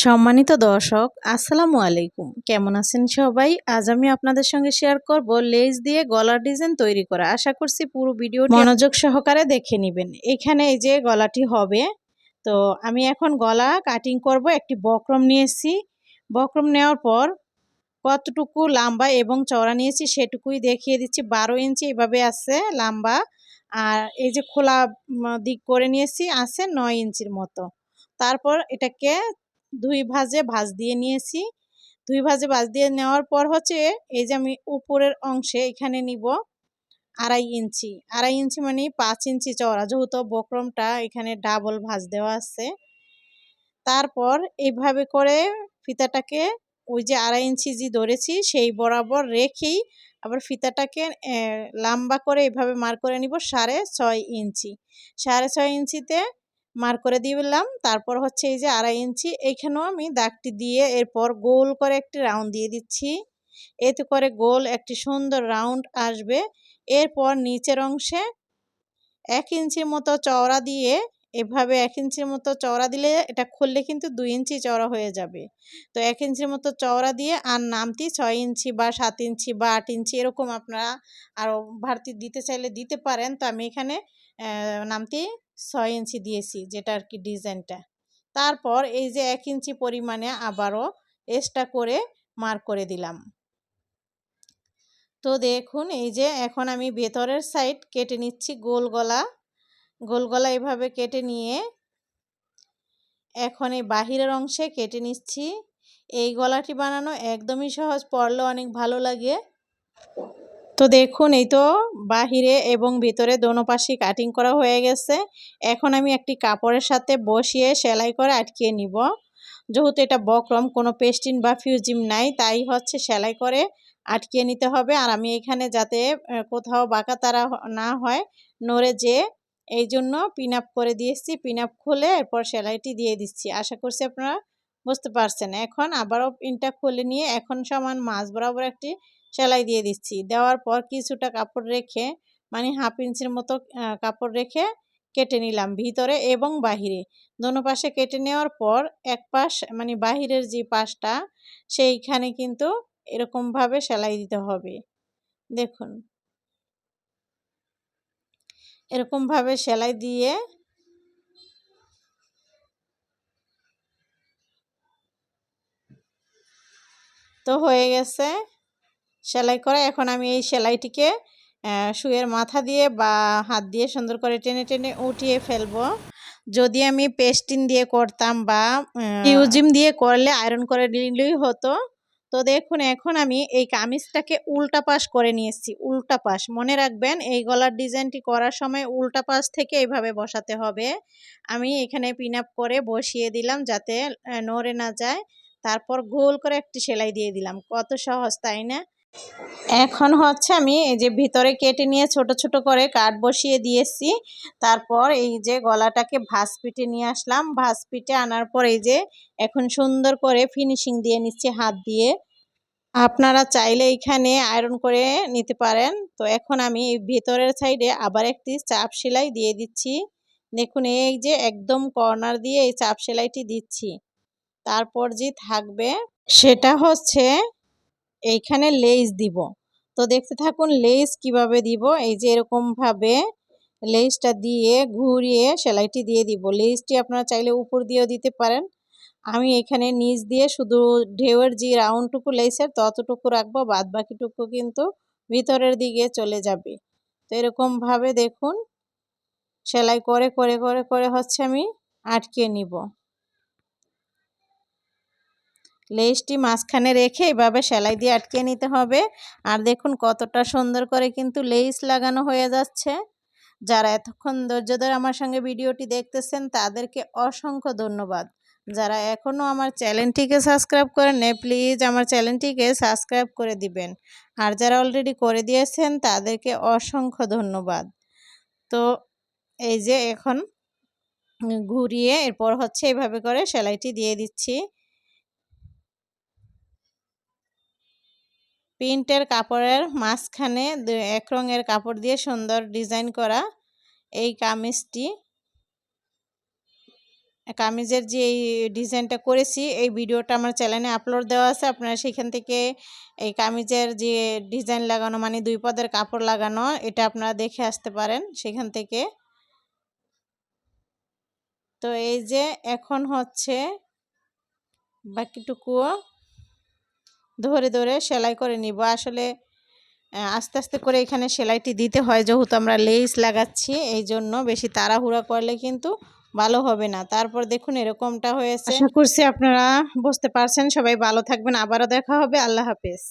সম্মানিত দর্শক, আসসালামু আলাইকুম। কেমন আছেন সবাই? আজ আমি আপনাদের সঙ্গে শেয়ার করব লেজ দিয়ে গলার ডিজাইন তৈরি করা। আশা করছি পুরো ভিডিও মনোযোগ সহকারে দেখে নেবেন। এখানে এই যে গলাটি হবে, তো আমি এখন গলা কাটিং করব, একটি বক্রম নিয়েছি। বক্রম নেওয়ার পর কতটুকু লম্বা এবং চওড়া নিয়েছি সেটুকুই দেখিয়ে দিচ্ছি। বারো ইঞ্চি এভাবে আছে লম্বা, আর এই যে খোলা দিক করে নিয়েছি, আছে নয় ইঞ্চির মতো। তারপর এটাকে দুই ভাজে ভাজ দিয়ে নিয়েছি। দুই ভাজে ভাজ দিয়ে নেওয়ার পর হচ্ছে এই যে আমি উপরের অংশে এখানে নিব আড়াই ইঞ্চি। আড়াই ইঞ্চি মানে পাঁচ ইঞ্চি চওড়া। যেহেতু বক্রমটা এখানে ডাবল ভাজ দেওয়া আছে। তারপর এইভাবে করে ফিতাটাকে ওই যে আড়াই ইঞ্চি যে ধরেছি সেই বরাবর রেখেই আবার ফিতাটাকে লম্বা করে এভাবে মার করে নিব সাড়ে ছয় ইঞ্চি। সাড়ে ছয় ইঞ্চিতে মার করে দিলাম তারপর হচ্ছে এই যে আড়াই ইঞ্চি, এইখানেও আমি দাগটি দিয়ে এরপর গোল করে একটি রাউন্ড দিয়ে দিচ্ছি। এতে করে গোল একটি সুন্দর রাউন্ড আসবে। এরপর নিচের অংশে এক ইঞ্চির মতো চওড়া দিয়ে, এভাবে এক ইঞ্চির মতো চওড়া দিলে এটা খুললে কিন্তু দুই ইঞ্চি চওড়া হয়ে যাবে। তো এক ইঞ্চির মতো চওড়া দিয়ে আর নামতি ছয় ইঞ্চি বা সাত ইঞ্চি বা আট ইঞ্চি এরকম আপনারা আরও ভারতি দিতে চাইলে দিতে পারেন। তো আমি এখানে নামতি ছয় ইঞ্চি দিয়েছি, যেটা আর কি ডিজাইনটা। তারপর এই যে এক ইঞ্চি পরিমাণে আবারও এক্সট্রা করে মার্ক করে দিলাম। তো দেখুন, এই যে এখন আমি ভেতরের সাইড কেটে নিচ্ছি গোল গলা। গোল গলা এভাবে কেটে নিয়ে এখন এই বাহিরের অংশে কেটে নিচ্ছি। এই গলাটি বানানো একদমই সহজ পড়লে অনেক ভালো লাগে। তো দেখুন, এই তো বাহিরে এবং ভিতরে দোনো পাশে কাটিং করা হয়ে গেছে। এখন আমি একটি কাপড়ের সাথে বসিয়ে সেলাই করে আটকিয়ে নিব। যেহেতু এটা বক্রম, কোনো পেস্টিন বা ফিউজিম নাই, তাই হচ্ছে সেলাই করে আটকিয়ে নিতে হবে। আর আমি এখানে যাতে কোথাও বাঁকা তারা না হয়, নড়ে যে এই জন্য পিন আপ করে দিয়েছি। পিন আপ খুলে এরপর সেলাইটি দিয়ে দিচ্ছি। আশা করছি আপনারা বুঝতে পারছেন। এখন আবারও পিনটা খুলে নিয়ে এখন সমান মাছ বরাবর একটি সেলাই দিয়ে দিচ্ছি। দেওয়ার পর কিছুটা কাপড় রেখে মানে হাফ ইঞ্চির মতো কাপড় রেখে কেটে নিলাম ভিতরে এবং বাহিরে। দোনো পাশে কেটে নেওয়ার পর এক পাশ মানে বাহিরের যে পাশটা, সেইখানে কিন্তু এরকমভাবে সেলাই দিতে হবে। দেখুন। এরকমভাবে সেলাই দিয়ে তো হয়ে গেছে। সেলাই করা। এখন আমি এই সেলাইটিকে শুয়ের মাথা দিয়ে বা হাত দিয়ে সুন্দর করে টেনে টেনে উঠিয়ে ফেলব। যদি আমি পেস্টিন দিয়ে করতাম বা ইউজিম দিয়ে করলে আয়রন করে নিলেই হতো। তো দেখুন এখন আমি এই কামিজটাকে উল্টা পাশ করে নিয়েছি উল্টা পাশ। মনে রাখবেন এই গলার ডিজাইনটি করার সময় উল্টা পাশ থেকে এইভাবে বসাতে হবে। আমি এখানে পিন আপ করে বসিয়ে দিলাম যাতে নড়ে না যায়। তারপর গোল করে একটি সেলাই দিয়ে দিলাম। কত সহজ তাই না? এখন হচ্ছে আমি এই যে ভিতরে কেটে নিয়ে ছোট ছোট করে কাঠ বসিয়ে দিয়েছি। তারপর এই যে গলাটাকে ভাস পিটে নিয়ে আসলাম। ভাস পিটে আনার পর এই যে এখন সুন্দর করে ফিনিশিং দিয়ে নিচ্ছি হাত দিয়ে। আপনারা চাইলে এখানে আয়রন করে নিতে পারেন। তো এখন আমি ভিতরের সাইডে আবার একটি চাপ সেলাই দিয়ে দিচ্ছি। দেখুন, এই যে একদম কর্নার দিয়ে এই চাপ সেলাইটি দিচ্ছি। তারপর যে থাকবে সেটা হচ্ছে এইখানে লেস দিব। তো দেখতে থাকুন লেস কীভাবে দিব? এই যে এরকমভাবে লেসটা দিয়ে ঘুরিয়ে সেলাইটি দিয়ে দিব। লেসটি আপনারা চাইলে উপর দিয়েও দিতে পারেন। আমি এখানে নিচ দিয়ে শুধু ঢেউয়ের যে রাউন্ডটুকু লেসের ততটুকু রাখব বাদ বাকিটুকু কিন্তু ভিতরের দিকে চলে যাবে। তো এরকমভাবে দেখুন, সেলাই করে করে করে করে হচ্ছে আমি আটকে নিব। লেসটি মাঝখানে রেখে এভাবে সেলাই দিয়ে আটকে নিতে হবে। আর দেখুন কতটা সুন্দর করে কিন্তু লেস লাগানো হয়ে যাচ্ছে। যারা এতক্ষণ ধৈর্য ধরে আমার সঙ্গে ভিডিওটি দেখতেছেন, তাদেরকে অসংখ্য ধন্যবাদ। যারা এখনও আমার চ্যানেলটিকে সাবস্ক্রাইব করেন প্লিজ আমার চ্যানেলটিকে সাবস্ক্রাইব করে দিবেন। আর যারা অলরেডি করে দিয়েছেন, তাদেরকে অসংখ্য ধন্যবাদ। তো এই যে এখন ঘুরিয়ে এরপর হচ্ছে এভাবে করে সেলাইটি দিয়ে দিচ্ছি। প্রিন্টের কাপড়ের মাঝখানে এক রঙের কাপড় দিয়ে সুন্দর ডিজাইন করা এই কামিজটি। কামিজের যে এই ডিজাইনটা করেছি, এই ভিডিওটা আমার চ্যানেলে আপলোড দেওয়া আছে। আপনারা সেখান থেকে এই কামিজের যে ডিজাইন লাগানো মানে দুই পদের কাপড় লাগানো, এটা আপনারা দেখে আসতে পারেন সেখান থেকে। তো এই যে এখন হচ্ছে বাকিটুকুও ধরে ধরে সেলাই করে নিব। আসলে আস্তে আস্তে করে এখানে সেলাইটি দিতে হয়। যেহেতু আমরা লেস লাগাচ্ছি এই জন্য বেশি তাড়াহুড়া করলে কিন্তু ভালো হবে না। তারপর দেখুন, এরকমটা হয়েছে। আশা করছি আপনারা বুঝতে পারছেন। সবাই ভালো থাকবেন। আবারও দেখা হবে। আল্লাহ হাফেজ।